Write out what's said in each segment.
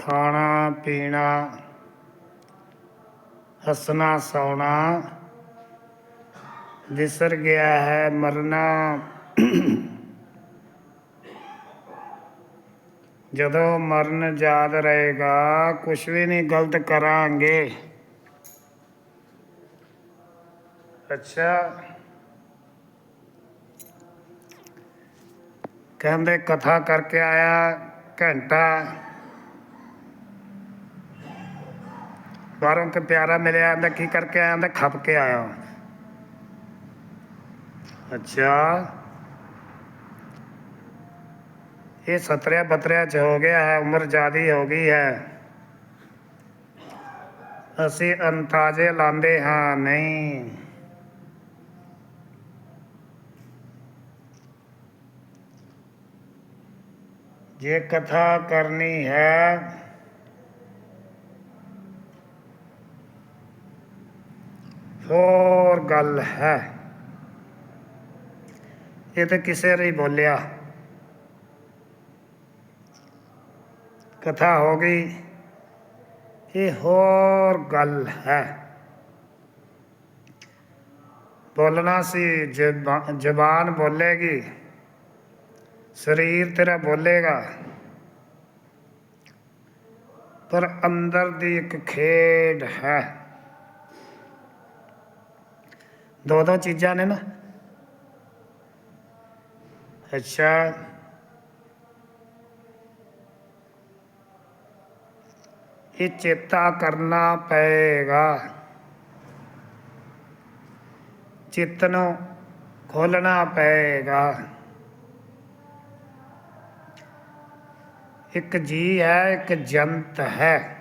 ਖਾਣਾ, ਪੀਣਾ, ਹੱਸਣਾ, ਸੌਣਾ, ਵਿਸਰ ਗਿਆ ਹੈ, ਮਰਨਾ। ਜਦੋਂ ਮਰਨ ਯਾਦ ਰਹੇਗਾ ਕੁਝ ਵੀ ਨਹੀਂ ਗਲਤ ਕਰਾਂਗੇ। ਅੱਛਾ। ਕਹਿੰਦੇ, ਕਥਾ ਕਰਕੇ ਆਇਆ ਘੰਟਾ। ਬਾਹਰੋਂ ਕਿ ਪਿਆਰਾ ਮਿਲਿਆ, ਆਂਦਾ ਕੀ ਕਰਕੇ ਆਇਆ? ਆਂਦਾ ਖੱਪ ਕੇ ਆਇਆ ਅੱਛਾ। ਇਹ ਸਤਰਿਆ ਬਤਰਿਆ ਚ ਹੋ ਗਿਆ ਹੈ, ਉਮਰ ਜ਼ਿਆਦੀ ਹੋ ਗਈ ਹੈ। ਅਸੀਂ ਅੰਤਾਜੇ ਲਾਉਂਦੇ ਹਾਂ, ਨਹੀਂ। ਜੇ ਕਥਾ ਕਰਨੀ ਹੈ ਹੋਰ ਗੱਲ ਹੈ। ਇਹ ਤਾਂ ਕਿਸੇ ਨੇ ਬੋਲਿਆ। ਕਥਾ ਹੋ ਗਈ। ਇਹ ਹੋਰ ਗੱਲ ਹੈ। ਬੋਲਣਾ ਸੀ ਜ਼ਬਾਨ ਬੋਲੇਗੀ। ਸਰੀਰ ਤੇਰਾ ਬੋਲੇਗਾ। ਪਰ ਅੰਦਰ ਦੀ ਇੱਕ ਖੇਡ ਹੈ। ਦੋ ਦੋ ਚੀਜ਼ਾਂ ਨੇ ਨਾ। ਅੱਛਾ। ਇਹ ਚੇਤਾ ਕਰਨਾ ਪਏਗਾ। ਚਿੱਤ ਨੂੰ ਖੋਲਣਾ ਪਏਗਾ। ਇੱਕ ਜੀ ਹੈ, ਇੱਕ ਜੰਤ ਹੈ।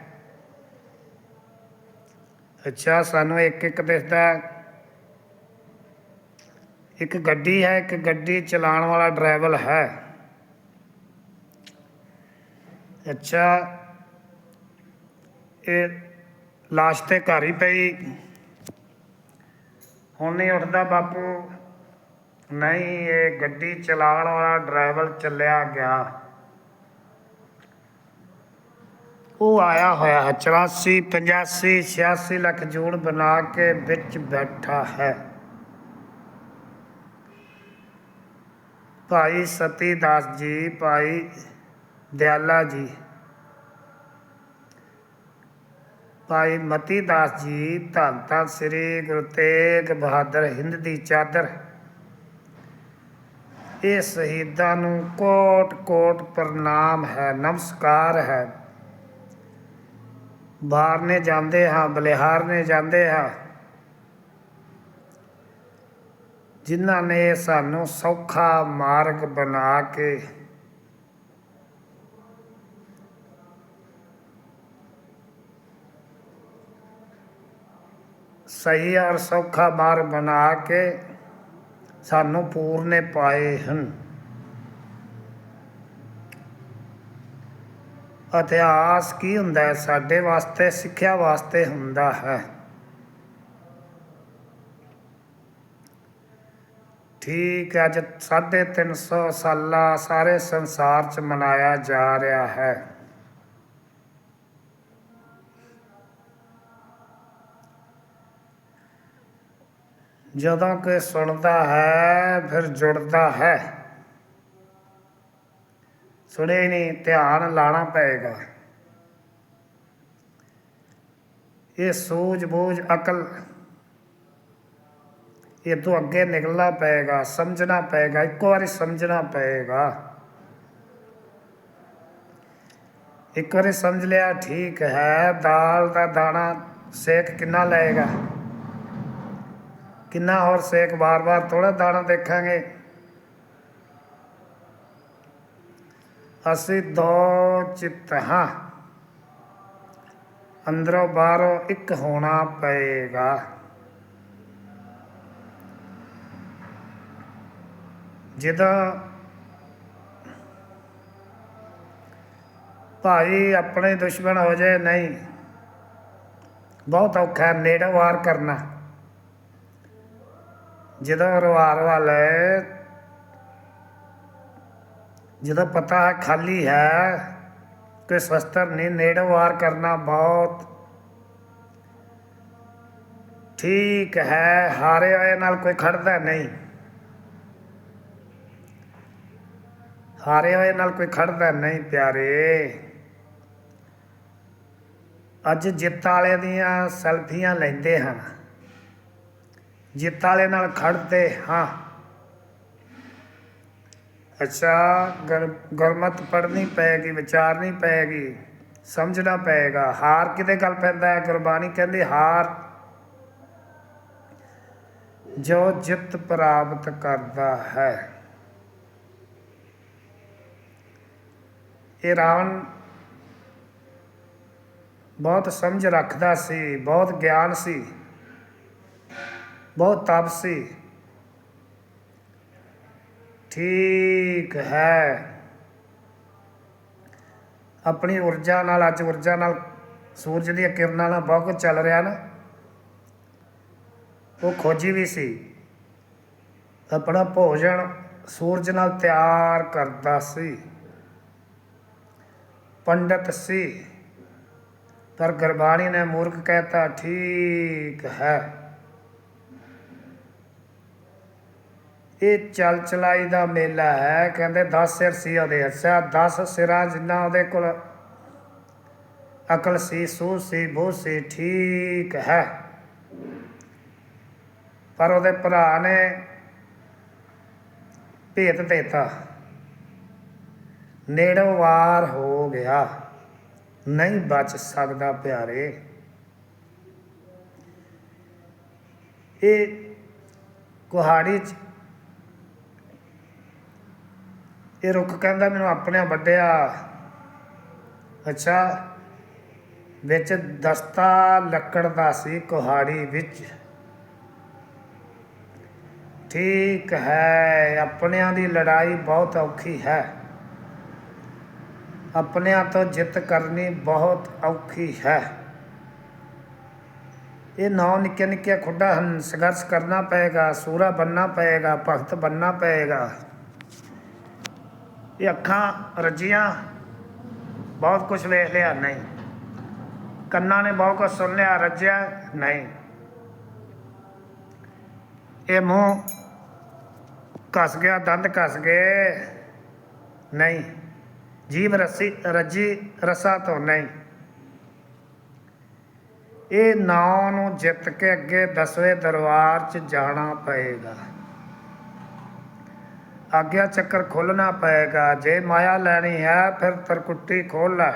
ਅੱਛਾ, ਸਾਨੂੰ ਇੱਕ ਇੱਕ ਦਿਸਦਾ ਇੱਕ ਗੱਡੀ ਹੈ, ਇੱਕ ਗੱਡੀ ਚਲਾਉਣ ਵਾਲਾ ਡਰਾਈਵਰ ਹੈ। ਅੱਛਾ, ਇਹ ਲਾਸ਼ ਤੇ ਘਰ ਹੀ ਪਈ। ਹੁਣ ਨਹੀਂ ਉੱਠਦਾ ਬਾਪੂ। ਨਹੀਂ, ਇਹ ਗੱਡੀ ਚਲਾਉਣ ਵਾਲਾ ਡਰਾਈਵਰ ਚੱਲਿਆ ਗਿਆ। ਉਹ ਆਇਆ ਹੋਇਆ ਹੈ 84 85 86 ਲੱਖ ਜੂੜ ਬਣਾ ਕੇ ਵਿੱਚ ਬੈਠਾ ਹੈ। ਭਾਈ ਸਤੀ ਦਾਸ ਜੀ, ਭਾਈ ਦਿਆਲਾ ਜੀ, ਭਾਈ ਮਤੀ ਦਾਸ ਜੀ, ਧੰਨ ਧੰਨ ਸ੍ਰੀ ਗੁਰੂ ਤੇਗ ਬਹਾਦਰ ਹਿੰਦ ਦੀ ਚਾਦਰ। ਇਹ ਸ਼ਹੀਦਾਂ ਨੂੰ ਕੋਟ ਕੋਟ ਪ੍ਰਣਾਮ ਹੈ, ਨਮਸਕਾਰ ਹੈ। ਬਾਹਰ ਨੇ ਜਾਂਦੇ ਹਾਂ ਬਲਿਹਾਰ ਨੇ ਜਾਂਦੇ ਹਾਂ। ਜਿਨ੍ਹਾਂ ਨੇ ਸਾਨੂੰ ਸੌਖਾ ਮਾਰਗ ਬਣਾ ਕੇ ਸਹੀ ਔਰ ਸੌਖਾ ਮਾਰਗ ਬਣਾ ਕੇ ਸਾਨੂੰ ਪੂਰਨੇ ਪਾਏ ਹਨ। ਇਤਿਹਾਸ ਕੀ ਹੁੰਦਾ ਹੈ? ਸਾਡੇ ਵਾਸਤੇ, ਸਿੱਖਿਆ ਵਾਸਤੇ ਹੁੰਦਾ ਹੈ। ਠੀਕ ਹੈ, ਅੱਜ 350 ਸਾਲਾ ਸਾਰੇ ਸੰਸਾਰ 'ਚ ਮਨਾਇਆ ਜਾ ਰਿਹਾ ਹੈ। ਜਦੋਂ ਕੋਈ ਸੁਣਦਾ ਹੈ ਫਿਰ ਜੁੜਦਾ ਹੈ। ਸੁਣੇ ਨਹੀਂ ਧਿਆਨ ਲਾਣਾ ਪਏਗਾ। ਇਹ ਸੂਝ ਬੂਝ ਅਕਲ ਇਹ ਤੋਂ ਅੱਗੇ ਨਿਕਲਣਾ ਪਏਗਾ, ਸਮਝਣਾ ਪਏਗਾ, ਇੱਕ ਵਾਰੀ ਸਮਝਣਾ ਪਏਗਾ। ਇੱਕ ਵਾਰੀ ਸਮਝ ਲਿਆ, ਠੀਕ ਹੈ, ਦਾਲ ਦਾ ਦਾਣਾ ਸੇਕ ਕਿੰਨਾ ਲਏਗਾ? ਕਿੰਨਾ ਹੋਰ ਸੇਕ? ਬਾਰ-ਬਾਰ ਥੋੜਾ ਦਾਣਾ ਦੇਖਾਂਗੇ। ਅਸੀਂ ਦੋ ਚਿੱਤ ਹਾਂ। ਅੰਦਰੋਂ ਬਾਹਰੋਂ ਇੱਕ ਹੋਣਾ ਪਏਗਾ। ਜਿਹਦਾ ਭਾਈ ਆਪਣੇ ਦੁਸ਼ਮਣ ਹੋ ਜਾਏ ਨਹੀਂ। ਬਹੁਤ ਔਖਾ ਹੈ, ਵਾਰ ਕਰਨਾ। ਜਦੋਂ ਰਵਾਰ ਵਾਲੇ ਜਦੋਂ ਪਤਾ ਹੈ ਖਾਲੀ ਹੈ ਕੋਈ ਸ਼ਸਤਰ ਨਹੀਂ ਨੇੜੇ ਵਾਰ ਕਰਨਾ ਬਹੁਤ ਠੀਕ ਹੈ। ਹਾਰੇ ਹੋਏ ਨਾਲ ਕੋਈ ਖੜਦਾ ਨਹੀਂ। ਹਾਰੇ ਹੋਏ ਨਾਲ ਕੋਈ ਖੜਦਾ ਨਹੀਂ ਪਿਆਰੇ। ਅੱਜ ਜਿੱਤ ਵਾਲੇ ਦੀਆਂ ਸੈਲਫੀਆਂ ਲੈਂਦੇ ਹਨ ਜਿੱਤ ਵਾਲੇ ਨਾਲ ਖੜਦੇ ਹਾਂ। ਅੱਛਾ, ਗੁਰ- ਗੁਰਮਤ ਪੜ੍ਹਨੀ ਪਏਗੀ, ਵਿਚਾਰਨੀ ਪਏਗੀ, ਸਮਝਣਾ ਪਏਗਾ। ਹਾਰ ਕਿਤੇ ਗੱਲ ਪੈਂਦਾ ਹੈ? ਗੁਰਬਾਣੀ ਕਹਿੰਦੀ ਹਾਰ ਜੋ ਜਿੱਤ ਪ੍ਰਾਪਤ ਕਰਦਾ ਹੈ। ਇਹ ਰਾਵਣ ਬਹੁਤ ਸਮਝ ਰੱਖਦਾ ਸੀ, ਬਹੁਤ ਗਿਆਨ ਸੀ, ਬਹੁਤ ਤਪ ਸੀ। ਠੀਕ ਹੈ। ਆਪਣੀ ਊਰਜਾ ਨਾਲ, ਅੱਜ ਊਰਜਾ ਨਾਲ ਸੂਰਜ ਦੀਆਂ ਕਿਰਨਾਂ ਨਾਲ ਬਹੁਤ ਕੁਝ ਚੱਲ ਰਿਹਾ ਨਾ। ਉਹ ਖੋਜੀ ਵੀ ਸੀ। ਆਪਣਾ ਭੋਜਨ ਸੂਰਜ ਨਾਲ ਤਿਆਰ ਕਰਦਾ ਸੀ। ਪੰਡਤ ਸੀ। ਪਰ ਗੁਰਬਾਣੀ ਨੇ ਮੂਰਖ ਕਹਿਤਾ, ਠੀਕ ਹੈ। ਇਹ ਚਲ ਚਲਾਈ ਦਾ ਮੇਲਾ ਹੈ। ਕਹਿੰਦੇ 10 ਸਿਰ ਸੀ ਉਹਦੇ ਅੱਛਾ 10 ਸਿਰਾਂ ਜਿੰਨਾ ਉਹਦੇ ਕੋਲ ਅਕਲ ਸੀ, ਸੂਝ ਸੀ, ਬੋਝ ਸੀ, ਠੀਕ ਹੈ। ਪਰ ਉਹਦੇ ਭਰਾ ਨੇ ਭੇਤ ਦੇਤਾ। ਨੇੜੋਂ ਵਾਰ ਹੋ ਗਿਆ। ਨਹੀਂ ਬਚ ਸਕਦਾ ਪਿਆਰੇ। ਇਹ ਕੁਹਾੜੀ ਚ ਇਹ ਰੁੱਖ ਕਹਿੰਦਾ ਮੈਨੂੰ ਆਪਣੇ ਵੱਡਿਆ ਅੱਛਾ, ਵਿੱਚ ਦਸਤਾ ਲੱਕੜ ਦਾ ਸੀ ਕੁਹਾੜੀ ਵਿੱਚ। ਠੀਕ ਹੈ, ਆਪਣਿਆਂ ਦੀ ਲੜਾਈ ਬਹੁਤ ਔਖੀ ਹੈ। ਆਪਣਿਆਂ ਤੋਂ ਜਿੱਤ ਕਰਨੀ ਬਹੁਤ ਔਖੀ ਹੈ। ਇਹ ਨੌ ਨਿੱਕੇ ਨਿੱਕੇ ਖੁੱਡਾ ਹਨ। ਸੰਘਰਸ਼ ਕਰਨਾ ਪਏਗਾ, ਸੂਰਾ ਬੰਨਣਾ ਪਏਗਾ, ਭਗਤ ਬੰਨਣਾ ਪਏਗਾ। ਇਹ ਅੱਖਾਂ ਰੱਜੀਆਂ ਬਹੁਤ ਕੁਝ ਵੇਖ ਲਿਆ, ਨਹੀਂ। ਕੰਨਾਂ ਨੇ ਬਹੁਤ ਕੁਝ ਸੁਣ ਲਿਆ, ਰੱਜਿਆ, ਨਹੀਂ। ਇਹ ਮੂੰਹ ਕੱਸ ਗਿਆ, ਦੰਦ ਕੱਸ ਗਏ, ਨਹੀਂ। ਜੀਵ ਰਸੀ, ਰੱਜੀ ਰਸਾ ਤੋਂ ਨਹੀਂ। ਇਹ ਨਾਮ ਨੂੰ ਜਿੱਤ ਕੇ ਅੱਗੇ ਦਸਵੇਂ ਦਰਬਾਰ 'ਚ ਜਾਣਾ ਪਏਗਾ। ਆਗਿਆ ਚੱਕਰ ਖੋਲਣਾ ਪਏਗਾ। ਜੇ ਮਾਇਆ ਲੈਣੀ ਹੈ, ਫਿਰ ਤਰਕੁੱਟੀ ਖੋਲ ਲੈ।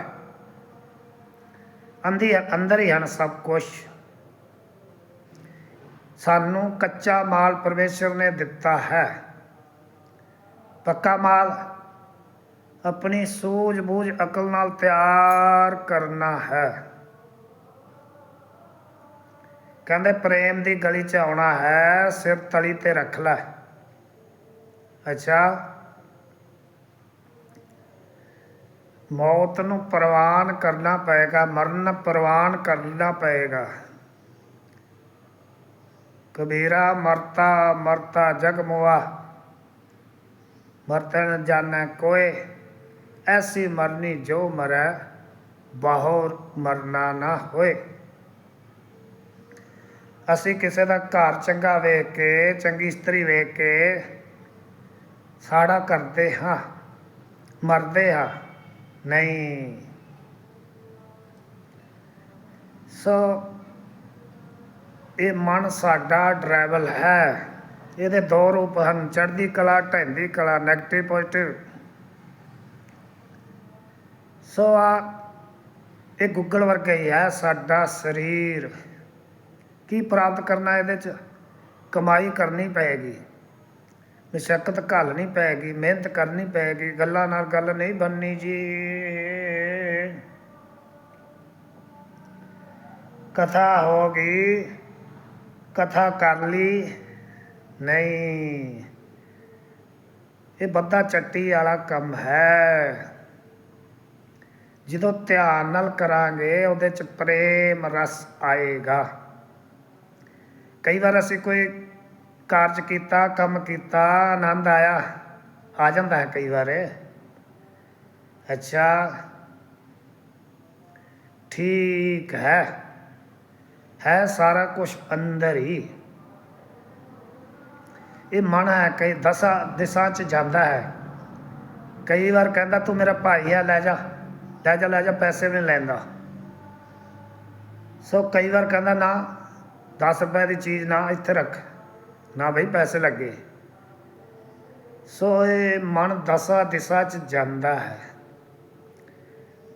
ਅੰਦੀ ਅੰਦਰ ਹੀ ਹਨ ਸਭ ਕੁਝ ਸਾਨੂੰ ਕੱਚਾ ਮਾਲ ਪਰਮੇਸ਼ਰ ਨੇ ਦਿੱਤਾ ਹੈ। ਪੱਕਾ ਮਾਲ ਆਪਣੀ ਸੂਝ-ਬੂਝ, ਅਕਲ ਨਾਲ ਤਿਆਰ ਕਰਨਾ ਹੈ। ਕਹਿੰਦੇ, ਪ੍ਰੇਮ ਦੀ ਗਲੀ 'ਚ ਆਉਣਾ ਹੈ, ਸਿਰ ਤਲੀ ਤੇ ਰੱਖ ਲੈ। ਅੱਛਾ। ਮੌਤ ਨੂੰ ਪ੍ਰਵਾਨ ਕਰਨਾ ਪਏਗਾ, ਮਰਨ ਪ੍ਰਵਾਨ ਕਰਨਾ ਪਏਗਾ। ਕਬੀਰਾ, ਮਰਤਾ ਮਰਤਾ ਜਗ ਮੁਆ ਮਰਤਨ ਜਾਣੈ ਕੋਏ। ਐਸੀ ਮਰਨੀ ਜੋ ਮਰੈ ਬਾਹਰ ਮਰਨਾ ਨਾ ਹੋਏ। ਅਸੀਂ ਕਿਸੇ ਦਾ ਘਰ ਚੰਗਾ ਵੇਖ ਕੇ, ਚੰਗੀ ਇਸਤਰੀ ਵੇਖ ਕੇ ਸਾੜਾ ਕਰਦੇ ਹਾਂ, ਮਰਦੇ ਹਾਂ, ਨਹੀਂ। ਸੋ ਇਹ ਮਨ ਸਾਡਾ ਡਰਾਈਵਲ ਹੈ। ਇਹਦੇ ਦੋ ਰੂਪ ਹਨ, ਚੜ੍ਹਦੀ ਕਲਾ, ਢਹਿੰਦੀ ਕਲਾ 네ਗੇਟਿਵ ਪੋਜ਼ਿਟਿਵ ਸੋ ਆ, ਇਹ ਗੁੱਗਲ ਵਰਗਾ ਹੀ ਹੈ ਸਾਡਾ ਸਰੀਰ। ਕੀ ਪ੍ਰਾਪਤ ਕਰਨਾ ਇਹਦੇ ਚ? ਕਮਾਈ ਕਰਨੀ ਪਏਗੀ ਮਸ਼ੱਕਤ ਘੱਲਣੀ ਪਏਗੀ ਮਿਹਨਤ ਕਰਨੀ ਪਏਗੀ ਗੱਲਾਂ ਨਾਲ ਗੱਲ ਨਹੀਂ ਬਣਨੀ ਜੀ। ਕਥਾ ਹੋ ਗਈ, ਕਥਾ ਕਰ ਲਈ, ਨਹੀਂ। ਇਹ ਬੱਦਾ ਚੱਟੀ ਵਾਲਾ ਕੰਮ ਹੈ। ਜਦੋਂ ਧਿਆਨ ਨਾਲ ਕਰਾਂਗੇ, ਉਹਦੇ ਚ ਪ੍ਰੇਮ ਰਸ ਆਏਗਾ। ਕਈ ਵਾਰ ਅਸੀਂ ਕੋਈ ਕਾਰਜ ਕੀਤਾ, ਕੰਮ ਕੀਤਾ, ਆਨੰਦ ਆਇਆ, ਆ ਜਾਂਦਾ ਹੈ ਕਈ ਵਾਰ। ਅੱਛਾ, ਠੀਕ ਹੈ। ਹੈ ਸਾਰਾ ਕੁਝ ਅੰਦਰ ਹੀ। ਇਹ ਮਨ ਹੈ, ਕਈ ਦਸਾਂ ਦਿਸ਼ਾ ਚ ਜਾਂਦਾ ਹੈ। ਕਈ ਵਾਰ ਕਹਿੰਦਾ, ਤੂੰ ਮੇਰਾ ਭਾਈ ਆ, ਲੈ ਜਾ। ਲੈ ਜਾ ਲੈ ਜਾ, ਪੈਸੇ ਵੀ ਨਹੀਂ ਲੈਂਦਾ ਸੋ ਕਈ ਵਾਰ ਕਹਿੰਦਾ, ਨਾ 10 ਰੁਪਏ ਦੀ ਚੀਜ਼ ਨਾ ਇੱਥੇ ਰੱਖ, ਨਾ ਬਈ ਪੈਸੇ ਲੱਗੇ। ਸੋ ਇਹ ਮਨ ਦਸਾ ਦਿਸ਼ਾ ਚ ਜਾਂਦਾ ਹੈ।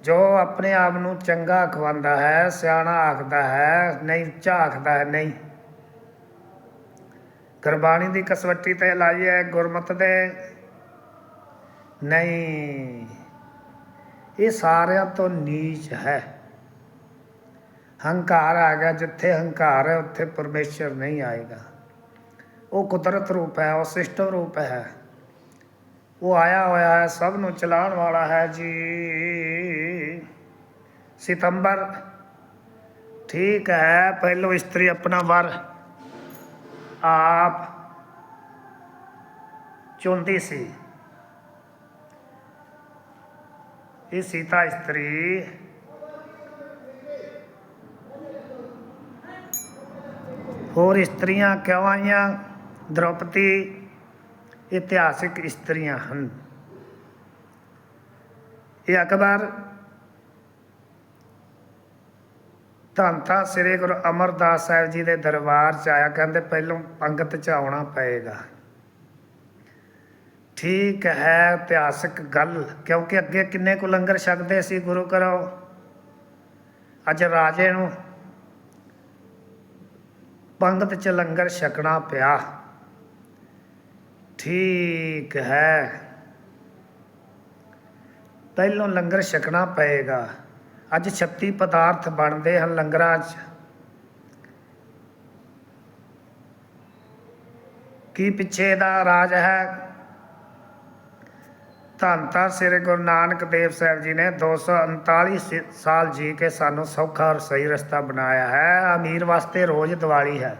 ਜੋ ਆਪਣੇ ਆਪ ਨੂੰ ਚੰਗਾ ਖਵਾਉਂਦਾ ਹੈ, ਸਿਆਣਾ ਆਖਦਾ ਹੈ, ਨਹੀਂ ਉੱਚਾ ਆਖਦਾ ਹੈ, ਨਹੀਂ। ਗੁਰਬਾਣੀ ਦੀ ਕਸਵੱਟੀ ਤੇ ਲਾਈ ਹੈ ਗੁਰਮਤ ਦੇ ਨਹੀਂ। ਇਹ ਸਾਰਿਆਂ ਤੋਂ ਨੀਚ ਹੈ। ਹੰਕਾਰ ਆ ਗਿਆ, ਜਿੱਥੇ ਹੰਕਾਰ ਹੈ, ਉੱਥੇ ਪਰਮੇਸ਼ਰ ਨਹੀਂ ਆਏਗਾ। ਉਹ ਕੁਦਰਤ ਰੂਪ ਹੈ, ਉਹ ਸਿਸਟਮ ਰੂਪ ਹੈ। ਉਹ ਆਇਆ ਹੋਇਆ ਹੈ, ਸਭ ਨੂੰ ਚਲਾਉਣ ਵਾਲਾ ਹੈ ਜੀ। ਸਿਤੰਬਰ, ਠੀਕ ਹੈ, ਪਹਿਲੋ ਇਸਤਰੀ ਆਪਣਾ ਵਰ। ਆਪ ਚੁਣਦੀ ਸੀ। ਇਹ ਸੀਤਾ ਇਸਤਰੀ। ਹੋਰ ਇਸਤਰੀਆਂ ਕਿਉਂ ਆਈਆਂ? ਦ੍ਰੋਪਦੀ ਇਤਿਹਾਸਿਕ ਇਸਤਰੀਆਂ ਹਨ। ਇਹ ਅਕਬਰ ਧੰਨ ਸ੍ਰੀ ਗੁਰੂ ਅਮਰਦਾਸ ਸਾਹਿਬ ਜੀ ਦੇ ਦਰਬਾਰ ਚ ਆਇਆ, ਕਹਿੰਦੇ ਪਹਿਲੋਂ ਪੰਗਤ ਚ ਆਉਣਾ ਪਏਗਾ। ਠੀਕ ਹੈ, ਇਤਿਹਾਸਕ ਗੱਲ, ਕਿਉਂਕਿ ਅੱਗੇ ਕਿੰਨੇ ਕੁ ਲੰਗਰ ਛਕਦੇ ਸੀ ਗੁਰੂ ਘਰੋਂ? ਅੱਜ ਰਾਜੇ ਨੂੰ ਪੰਗਤ ਚ ਲੰਗਰ ਛਕਣਾ ਪਿਆ। ਠੀਕ ਹੈ। ਪਹਿਲੋਂ ਲੰਗਰ ਛਕਣਾ ਪਏਗਾ। ਅੱਜ 36 ਪਦਾਰਥ ਬਣਦੇ ਹਨ ਲੰਗਰਾਂ 'ਚ। ਕੀ ਪਿੱਛੇ ਦਾ ਰਾਜ ਹੈ? ਧੰਨ ਧੰਨ ਸ੍ਰੀ ਗੁਰੂ ਨਾਨਕ ਦੇਵ ਸਾਹਿਬ ਜੀ ਨੇ 239 ਸ- ਸਾਲ ਜੀ ਕੇ ਸਾਨੂੰ ਸੌਖਾ ਔਰ ਸਹੀ ਰਸਤਾ ਬਣਾਇਆ ਹੈ। ਅਮੀਰ ਵਾਸਤੇ ਰੋਜ਼ ਦੀਵਾਲੀ ਹੈ।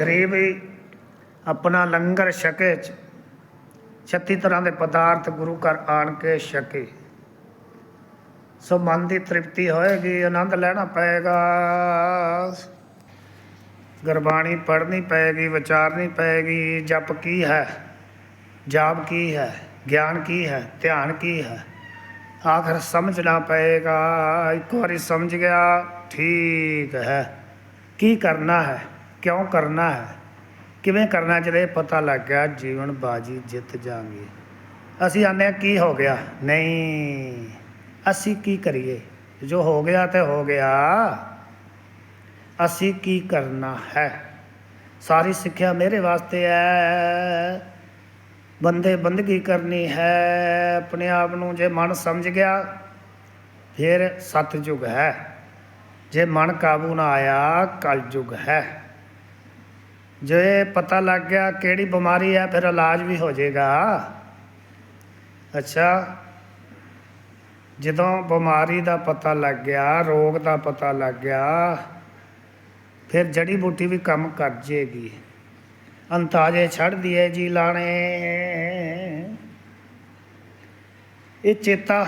ਗਰੀਬ ਹੀ ਆਪਣਾ ਲੰਗਰ ਛਕੇ ਚ 36 ਤਰ੍ਹਾਂ ਦੇ ਪਦਾਰਥ ਗੁਰੂ ਘਰ ਆਣ ਕੇ ਛਕੇ। ਸੋ ਮਨ ਦੀ ਤ੍ਰਿਪਤੀ ਹੋਏਗੀ, ਆਨੰਦ ਲੈਣਾ ਪਏਗਾ। ਗੁਰਬਾਣੀ ਪੜ੍ਹਨੀ ਪਏਗੀ, ਵਿਚਾਰਨੀ ਪਏਗੀ, ਜਪ ਕੀ ਹੈ, ਜਾਪ ਕੀ ਹੈ। ਗਿਆਨ ਕੀ ਹੈ, ਧਿਆਨ ਕੀ ਹੈ? ਆਖਰ ਸਮਝਣਾ ਪਏਗਾ, ਇੱਕ ਵਾਰੀ ਸਮਝ ਗਿਆ, ਠੀਕ ਹੈ। ਕੀ ਕਰਨਾ ਹੈ, ਕਿਉਂ ਕਰਨਾ ਹੈ? ਕਿਵੇਂ ਕਰਨਾ ਚਾਹੀਦਾ ਪਤਾ ਲੱਗ ਗਿਆ, ਜੀਵਨ ਬਾਜੀ ਜਿੱਤ ਜਾਾਂਗੇ ਅਸੀਂ ਆਨੇ ਕੀ ਹੋ ਗਿਆ? ਨਹੀਂ, ਅਸੀਂ ਕੀ ਕਰੀਏ? ਜੋ ਹੋ ਗਿਆ ਤੇ ਹੋ ਗਿਆ। ਅਸੀਂ ਕੀ ਕਰਨਾ ਹੈ? ਸਾਰੀ ਸਿੱਖਿਆ ਮੇਰੇ ਵਾਸਤੇ ਹੈ। ਬੰਦੇ ਬੰਦਗੀ ਕਰਨੀ ਹੈ, ਆਪਣੇ ਆਪ ਨੂੰ ਜੇ ਮਨ ਸਮਝ ਗਿਆ, ਫਿਰ ਸਤਜੁਗ ਹੈ। ਜੇ ਮਨ ਕਾਬੂ ਨਾ ਆਇਆ, ਕਲਯੁਗ ਹੈ। ਜੇ ਪਤਾ ਲੱਗ ਗਿਆ ਕਿਹੜੀ ਬਿਮਾਰੀ ਹੈ, ਫਿਰ ਇਲਾਜ ਵੀ ਹੋ ਜਾਏਗਾ। ਅੱਛਾ, ਜਦੋਂ ਬਿਮਾਰੀ ਦਾ ਪਤਾ ਲੱਗ ਗਿਆ, ਰੋਗ ਦਾ ਪਤਾ ਲੱਗ ਗਿਆ, ਫਿਰ ਜੜੀ ਬੂਟੀ ਵੀ ਕੰਮ ਕਰ ਜੇਗੀ। ਅੰਤਾਜੇ ਛੱਡ ਦਿਏ ਜੀ ਲਾਣੇ। ਇਹ ਚੇਤਾ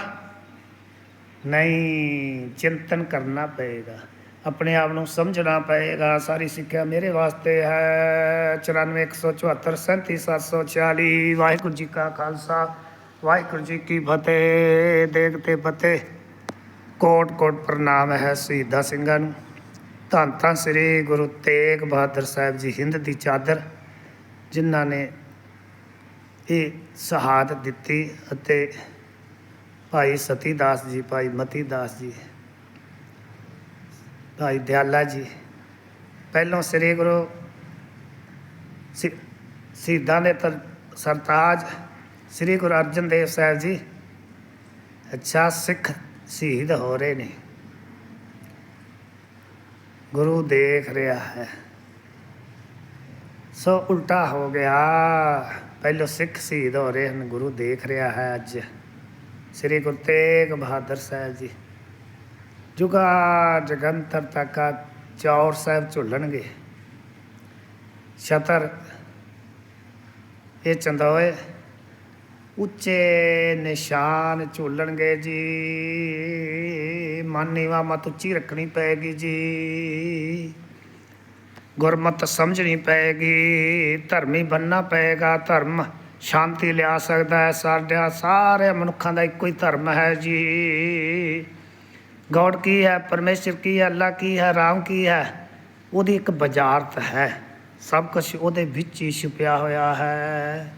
ਨਹੀਂ ਚਿੰਤਨ ਕਰਨਾ ਪਏਗਾ। ਆਪਣੇ ਆਪ ਨੂੰ ਸਮਝਣਾ ਪਏਗਾ। ਸਾਰੀ ਸਿੱਖਿਆ ਮੇਰੇ ਵਾਸਤੇ ਹੈ। 94174 37740 ਵਾਹਿਗੁਰੂ ਜੀ ਕਾ ਖਾਲਸਾ। ਵਾਹਿਗੁਰੂ ਜੀ ਕੀ ਫਤਿਹ। ਦੇਖਤੇ ਫਤਿਹ। ਕੋਟ ਕੋਟ ਪ੍ਰਣਾਮ ਹੈ ਸ਼ਹੀਦਾਂ ਸਿੰਘਾਂ ਨੂੰ। ਧੰਨ ਧੰਨ ਸ੍ਰੀ ਗੁਰੂ ਤੇਗ ਬਹਾਦਰ ਸਾਹਿਬ ਜੀ, ਹਿੰਦ ਦੀ ਚਾਦਰ। ਜਿਨ੍ਹਾਂ ਨੇ ਇਹ ਸ਼ਹਾਦਤ ਦਿੱਤੀ ਅਤੇ ਭਾਈ ਸਤੀ ਦਾਸ ਜੀ, ਭਾਈ ਮਤੀ ਦਾਸ ਜੀ, ਭਾਈ ਦਿਆਲਾ ਜੀ, ਪਹਿਲੋਂ ਸ੍ਰੀ ਗੁਰੂ ਸਿ- ਸ਼ਹੀਦਾਂ ਦੇ ਤਰ- ਸਰਤਾਜ ਸ੍ਰੀ ਗੁਰੂ ਅਰਜਨ ਦੇਵ ਸਾਹਿਬ ਜੀ, ਅੱਛਾ ਸਿੱਖ ਸ਼ਹੀਦ ਹੋ ਰਹੇ ਨੇ। ਗੁਰੂ ਦੇਖ ਰਿਹਾ ਹੈ। ਸੋ ਉਲਟਾ ਹੋ ਗਿਆ। ਪਹਿਲੋਂ ਸਿੱਖ ਸ਼ਹੀਦ ਹੋ ਰਹੇ ਹਨ, ਗੁਰੂ ਦੇਖ ਰਿਹਾ ਹੈ ਅੱਜ। ਸ੍ਰੀ ਗੁਰੂ ਤੇਗ ਬਹਾਦਰ ਸਾਹਿਬ ਜੀ। ਜੁਗਾ ਜਗੰਤਰ ਤੱਕ ਚੌਰ ਸਾਹਿਬ ਝੁੱਲਣਗੇ। ਛਤਰ ਇਹ ਚੰਦੋਏ, ਉੱਚੇ ਨਿਸ਼ਾਨ ਝੁੱਲਣਗੇ ਜੀ। ਮਨ ਨੀਵਾ ਮਤ ਉੱਚੀ ਰੱਖਣੀ ਪਏਗੀ ਜੀ। ਗੁਰਮਤ ਸਮਝਣੀ ਪਏਗੀ ਧਰਮੀ ਬੰਨਣਾ ਪਏਗਾ ਧਰਮ ਸ਼ਾਂਤੀ ਲਿਆ ਸਕਦਾ ਹੈ ਸਾਡਿਆਂ ਸਾਰੇ ਮਨੁੱਖਾਂ ਦਾ ਇੱਕੋ ਹੀ ਧਰਮ ਹੈ ਜੀ। ਗੋਡ ਕੀ ਹੈ, ਪਰਮੇਸ਼ਰ ਕੀ ਹੈ, ਅੱਲਾ ਕੀ ਹੈ, ਰਾਮ ਕੀ ਹੈ? ਉਹਦੀ ਇੱਕ ਬਜ਼ਾਰਤ ਹੈ। ਸਭ ਕੁਝ ਉਹਦੇ ਵਿੱਚ ਹੀ ਛੁਪਿਆ ਹੋਇਆ ਹੈ।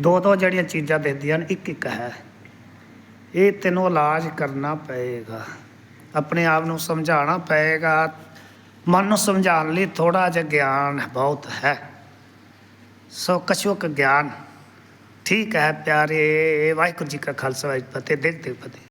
ਦੋ ਦੋ ਜਿਹੜੀਆਂ ਚੀਜ਼ਾਂ ਦਿੰਦੀਆਂ ਨੇ ਇੱਕ ਇੱਕ ਹੈ। ਇਹ ਤੈਨੂੰ ਇਲਾਜ ਕਰਨਾ ਪਏਗਾ। ਆਪਣੇ ਆਪ ਨੂੰ ਸਮਝਾਉਣਾ ਪਏਗਾ। ਮਨ ਨੂੰ ਸਮਝਾਉਣ ਲਈ ਥੋੜਾ ਜਿਹਾ ਗਿਆਨ ਬਹੁਤ ਹੈ। ਸੋ ਕਛੁਕ ਗਿਆਨ, ਠੀਕ ਹੈ ਪਿਆਰੇ, ਵਾਹਿਗੁਰੂ ਜੀ ਕਾ ਖਾਲਸਾ, ਵਾਹਿਗੁਰੂ ਜੀ ਕੀ ਫਤਿਹ ਦੇਖਦੇ ਫਤਿਹ।